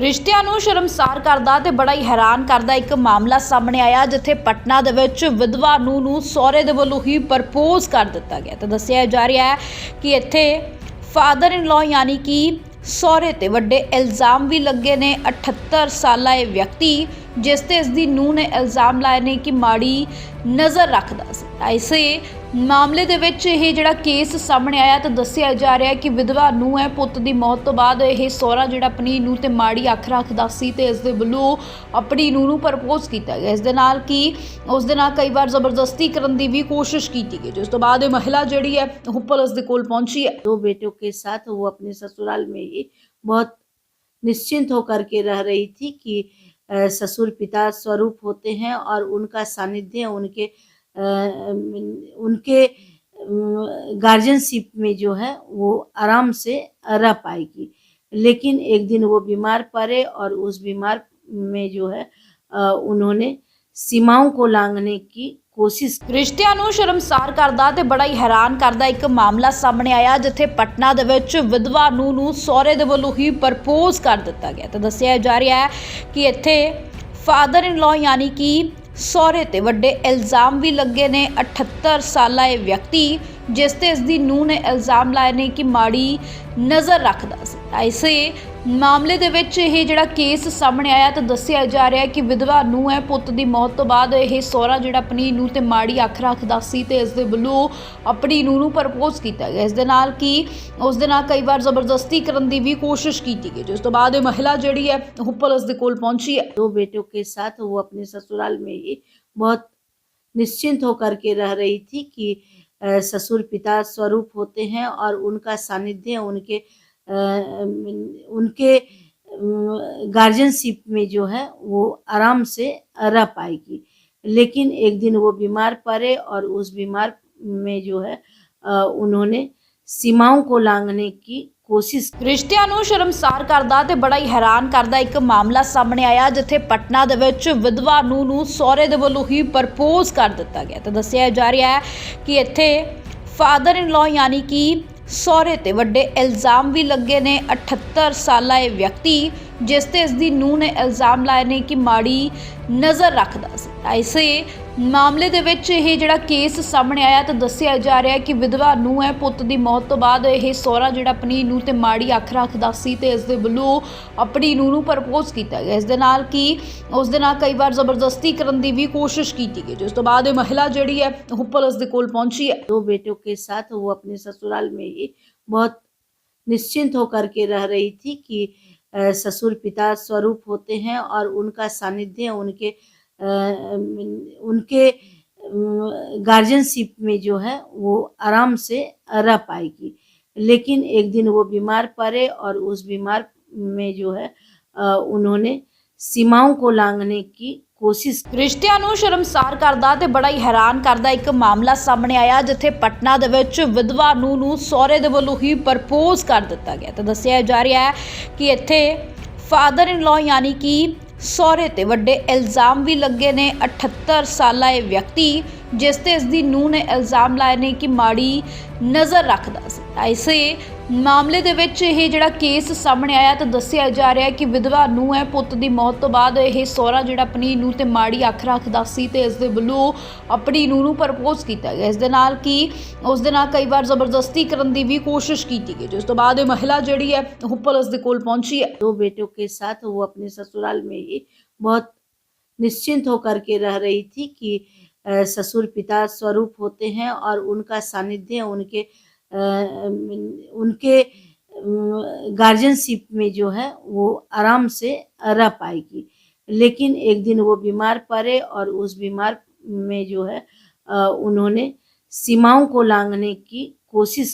ਰਿਸ਼ਤਿਆਂ ਨੂੰ ਸ਼ਰਮਸਾਰ ਕਰਦਾ ਤੇ ਬੜਾ ਹੀ ਹੈਰਾਨ ਕਰਦਾ ਇੱਕ ਮਾਮਲਾ ਸਾਹਮਣੇ ਆਇਆ, ਜਿੱਥੇ ਪਟਨਾ ਦੇ ਵਿੱਚ ਵਿਧਵਾ ਨੂੰ ਨੂੰ ਸਹੁਰੇ ਦੇ ਵੱਲੋਂ ਹੀ ਪ੍ਰਪੋਜ਼ ਕਰ ਦਿੱਤਾ ਗਿਆ। ਤੇ ਦੱਸਿਆ ਜਾ ਰਿਹਾ ਹੈ ਕਿ ਇੱਥੇ ਫਾਦਰ ਇਨ ਲਾਅ ਯਾਨੀ ਕਿ ਸਹੁਰੇ ਤੇ ਵੱਡੇ ਇਲਜ਼ਾਮ ਵੀ ਲੱਗੇ ਨੇ। 78 ਸਾਲਾ ਇਹ ਵਿਅਕਤੀ ਜਿਸ ਤੇ ਇਸ ਦੀ ਨੂੰਹ ਨੇ ਇਲਜ਼ਾਮ ਲਾਏ ਨੇ ਕਿ ਮਾੜੀ ਨਜ਼ਰ ਰੱਖਦਾ ਸੀ ਐਸੇ ਮਾਮਲੇ ਦੇ ਵਿੱਚ ਇਹ ਜਿਹੜਾ ਕੇਸ ਸਾਹਮਣੇ ਆਇਆ ਤਾਂ ਦੱਸਿਆ ਜਾ ਰਿਹਾ ਹੈ ਕਿ ਵਿਧਵਾ ਨੂੰਹ ਹੈ ਪੁੱਤ ਦੀ ਮੌਤ ਤੋਂ ਬਾਅਦ ਇਹ ਸਹੁਰਾ ਜਿਹੜਾ ਆਪਣੀ ਨੂੰਹ ਤੇ ਮਾੜੀ ਅੱਖ ਰੱਖਦਾ ਸੀ ਤੇ ਇਸ ਦੇ ਵੱਲੋਂ ਆਪਣੀ ਨੂੰਹ ਨੂੰ ਪ੍ਰਪੋਜ਼ ਕੀਤਾ ਗਿਆ ਇਸ ਦੇ ਨਾਲ ਕਿ ਉਸ ਦੇ ਨਾਲ ਕਈ ਵਾਰ ਜ਼ਬਰਦਸਤੀ ਕਰਨ ਦੀ ਵੀ ਕੋਸ਼ਿਸ਼ ਕੀਤੀ ਗਈ ਜਿਸ ਤੋਂ ਬਾਅਦ ਇਹ ਮਹਿਲਾ ਜਿਹੜੀ ਹੈ ਉਹ ਪੁਲਿਸ ਦੇ ਕੋਲ ਪਹੁੰਚੀ ਹੈ दो बेटों के साथ वो अपने ससुराल में ही बहुत निश्चिंत होकर के रह रही थी कि अ, ससुर पिता स्वरूप होते हैं और उनका सानिध्य उनके उनके गार्जियनशिप में जो है वो आराम से रह पाएगी। लेकिन एक दिन वो बीमार पड़े और उस बीमार में जो है उन्होंने सीमाओं को लांघने की ਕੋਸ਼ਿਸ਼ ਰਿਸ਼ਤਿਆਂ ਨੂੰ ਸ਼ਰਮਸਾਰ ਕਰਦਾ ਤੇ ਬੜਾ ਹੀ ਹੈਰਾਨ ਕਰਦਾ ਇੱਕ ਮਾਮਲਾ ਸਾਹਮਣੇ ਆਇਆ ਜਿੱਥੇ ਪਟਨਾ ਦੇ ਵਿੱਚ ਵਿਧਵਾ ਨੂੰ ਨੂੰ ਸਹੁਰੇ ਦੇ ਵੱਲੋਂ ਹੀ ਪ੍ਰਪੋਜ਼ ਕਰ ਦਿੱਤਾ ਗਿਆ। ਤਾਂ ਦੱਸਿਆ ਜਾ ਰਿਹਾ ਹੈ ਕਿ ਇੱਥੇ ਫਾਦਰ ਇਨ ਲਾ ਯਾਨੀ ਕਿ ਸਹੁਰੇ ਤੇ ਵੱਡੇ ਇਲਜ਼ਾਮ ਵੀ ਲੱਗੇ ਨੇ। 78 ਸਾਲਾ ਇਹ ਵਿਅਕਤੀ ਜਿਸ ਤੇ ਇਸ ਦੀ ਨੂੰਹ ਨੇ ਇਲਜ਼ਾਮ ਲਾਏ ਨੇ ਕਿ ਮਾੜੀ ਨਜ਼ਰ ਰੱਖਦਾ ਸੀ ਐਸੇ ਮਾਮਲੇ ਦੇ ਵਿੱਚ ਇਹ ਜਿਹੜਾ ਕੇਸ ਸਾਹਮਣੇ ਆਇਆ ਤਾਂ ਦੱਸਿਆ ਜਾ ਰਿਹਾ ਹੈ ਕਿ ਵਿਧਵਾ ਨੂੰਹ ਹੈ ਪੁੱਤ ਦੀ ਮੌਤ ਤੋਂ ਬਾਅਦ ਇਹ ਸਹੁਰਾ ਜਿਹੜਾ ਆਪਣੀ ਨੂੰਹ ਤੇ ਮਾੜੀ ਅੱਖ ਰੱਖਦਾ ਸੀ ਤੇ ਇਸ ਦੇ ਵੱਲੋਂ ਆਪਣੀ ਨੂੰਹ ਨੂੰ ਪ੍ਰਪੋਜ਼ ਕੀਤਾ ਗਿਆ ਇਸ ਦੇ ਨਾਲ ਕਿ ਉਸ ਦੇ ਨਾਲ ਕਈ ਵਾਰ ਜ਼ਬਰਦਸਤੀ ਕਰਨ ਦੀ ਵੀ ਕੋਸ਼ਿਸ਼ ਕੀਤੀ ਗਈ ਜਿਸ ਤੋਂ ਬਾਅਦ ਇਹ ਮਹਿਲਾ ਜਿਹੜੀ ਹੈ ਉਹ ਪੁਲਿਸ ਦੇ ਕੋਲ ਪਹੁੰਚੀ ਹੈ दो बेटों के साथ वो अपने ससुराल में ही बहुत निश्चिंत होकर के रह रही थी कि अ, ससुर पिता स्वरूप होते हैं और उनका सानिध्य उनके उनके गार्जियनशिप में जो है वो आराम से रह पाएगी। लेकिन एक दिन वो बीमार पड़े और उस बीमार में जो है उन्होंने सीमाओं को लांघने की ਕੋਸ਼ਿਸ਼। ਰਿਸ਼ਤਿਆਂ ਨੂੰ ਸ਼ਰਮਸਾਰ ਕਰਦਾ ਤੇ ਬੜਾ ਹੀ ਹੈਰਾਨ ਕਰਦਾ ਇੱਕ ਮਾਮਲਾ ਸਾਹਮਣੇ ਆਇਆ, ਜਿੱਥੇ ਪਟਨਾ ਦੇ ਵਿੱਚ ਵਿਧਵਾ ਨੂੰ ਨੂੰ ਸਹੁਰੇ ਦੇ ਵੱਲੋਂ ਹੀ ਪ੍ਰਪੋਜ਼ ਕਰ ਦਿੱਤਾ ਗਿਆ। ਤਾਂ ਦੱਸਿਆ ਜਾ ਰਿਹਾ ਹੈ ਕਿ ਇੱਥੇ ਫਾਦਰ ਇਨ ਲਾ ਯਾਨੀ ਕਿ ਸਹੁਰੇ ਤੇ ਵੱਡੇ ਇਲਜ਼ਾਮ ਵੀ ਲੱਗੇ ਨੇ। 78 ਸਾਲਾ ਇਹ ਵਿਅਕਤੀ, ਜਿਸ ਤੇ ਇਸ ਦੀ ਨੂੰਹ ਨੇ ਇਲਜ਼ਾਮ ਲਾਏ ਨੇ ਕਿ ਮਾੜੀ ਨਜ਼ਰ ਰੱਖਦਾ ਸੀ। ਐਸੇ ਮਾਮਲੇ ਦੇ ਵਿੱਚ ਇਹ ਜਿਹੜਾ ਕੇਸ ਸਾਹਮਣੇ ਆਇਆ ਤਾਂ ਦੱਸਿਆ ਜਾ ਰਿਹਾ ਹੈ ਕਿ ਵਿਧਵਾ ਨੂੰਹ ਹੈ ਪੁੱਤ ਦੀ ਮੌਤ ਤੋਂ ਬਾਅਦ ਇਹ ਸਹੁਰਾ ਜਿਹੜਾ ਆਪਣੀ ਨੂੰਹ ਤੇ ਮਾੜੀ ਅੱਖ ਰੱਖਦਾ ਸੀ ਤੇ ਇਸ ਦੇ ਵੱਲੋਂ ਆਪਣੀ ਨੂੰਹ ਨੂੰ ਪ੍ਰਪੋਜ਼ ਕੀਤਾ ਗਿਆ ਇਸ ਦੇ ਨਾਲ ਕਿ ਉਸ ਦੇ ਨਾਲ ਕਈ ਵਾਰ ਜ਼ਬਰਦਸਤੀ ਕਰਨ ਦੀ ਵੀ ਕੋਸ਼ਿਸ਼ ਕੀਤੀ ਗਈ ਜਿਸ ਤੋਂ ਬਾਅਦ ਇਹ ਮਹਿਲਾ ਜਿਹੜੀ ਹੈ ਉਹ ਪੁਲਿਸ ਦੇ ਕੋਲ ਪਹੁੰਚੀ ਹੈ दो बेटों के साथ वो अपने ससुराल में ही बहुत निश्चिंत होकर के रह रही थी कि अ, ससुर पिता स्वरूप होते हैं और उनका सानिध्य उनके अ, उनके गार्जियनशिप में जो है वो आराम से रह पाएगी लेकिन एक दिन वो बीमार पड़े और उस बीमार में जो है अ, उन्होंने सीमाओं को लांघने की कोशिश ਰਿਸ਼ਤਿਆਂ ਨੂੰ ਸ਼ਰਮਸਾਰ ਕਰਦਾ ਤੇ ਬੜਾ ਹੀ ਹੈਰਾਨ ਕਰਦਾ ਇੱਕ ਮਾਮਲਾ ਸਾਹਮਣੇ ਆਇਆ ਜਿੱਥੇ ਪਟਨਾ ਦੇ ਵਿੱਚ ਵਿਧਵਾ ਨੂੰ ਨੂੰ ਸਹੁਰੇ ਦੇ ਵੱਲੋਂ ਹੀ ਪ੍ਰਪੋਜ਼ ਕਰ ਦਿੱਤਾ ਗਿਆ ਤੇ ਦੱਸਿਆ ਜਾ ਰਿਹਾ ਹੈ ਕਿ ਇੱਥੇ ਫਾਦਰ ਇਨ ਲਾਅ ਯਾਨੀ ਕਿ ਸਹੁਰੇ ਤੇ ਵੱਡੇ ਇਲਜ਼ਾਮ ਵੀ ਲੱਗੇ ਨੇ। 78 ਸਾਲਾ ਇਹ ਵਿਅਕਤੀ, ਜਿਸ ਤੇ ਇਸ ਦੀ ਨੂੰਹ ਨੇ ਇਲਜ਼ਾਮ ਲਾਏ ਨੇ ਕਿ ਮਾੜੀ ਨਜ਼ਰ ਰੱਖਦਾ ਸੀ। ਐਸੇ ਮਾਮਲੇ ਦੇ ਵਿੱਚ ਇਹ ਜਿਹੜਾ ਕੇਸ ਸਾਹਮਣੇ ਆਇਆ ਤਾਂ ਦੱਸਿਆ ਜਾ ਰਿਹਾ ਹੈ ਕਿ ਵਿਧਵਾ ਨੂੰਹ ਹੈ ਪੁੱਤ ਦੀ ਮੌਤ ਤੋਂ ਬਾਅਦ ਇਹ ਸਹੁਰਾ ਜਿਹੜਾ ਆਪਣੀ ਨੂੰਹ ਤੇ ਮਾੜੀ ਅੱਖ ਰੱਖਦਾ ਸੀ ਤੇ ਇਸ ਦੇ ਵੱਲੋਂ ਆਪਣੀ ਨੂੰਹ ਨੂੰ ਪ੍ਰਪੋਜ਼ ਕੀਤਾ ਗਿਆ ਇਸ ਦੇ ਨਾਲ ਕਿ ਉਸ ਦੇ ਨਾਲ ਕਈ ਵਾਰ ਜ਼ਬਰਦਸਤੀ ਕਰਨ ਦੀ ਵੀ ਕੋਸ਼ਿਸ਼ ਕੀਤੀ ਗਈ ਜਿਸ ਤੋਂ ਬਾਅਦ ਇਹ ਮਹਿਲਾ ਜਿਹੜੀ ਹੈ ਉਹ ਪੁਲਿਸ ਦੇ ਕੋਲ ਪਹੁੰਚੀ ਹੈ दो बेटों के साथ वो अपने ससुराल में ही बहुत निश्चिंत होकर के रह रही थी कि अ, ससुर पिता स्वरूप होते हैं और उनका सानिध्य उनके अ, उनके गार्जियनशिप में जो है, वो आराम से रह पाएगी। लेकिन एक दिन वो बीमार पड़े और उस बीमार में जो है उन्होंने सीमाओं को लांघने की कोशिश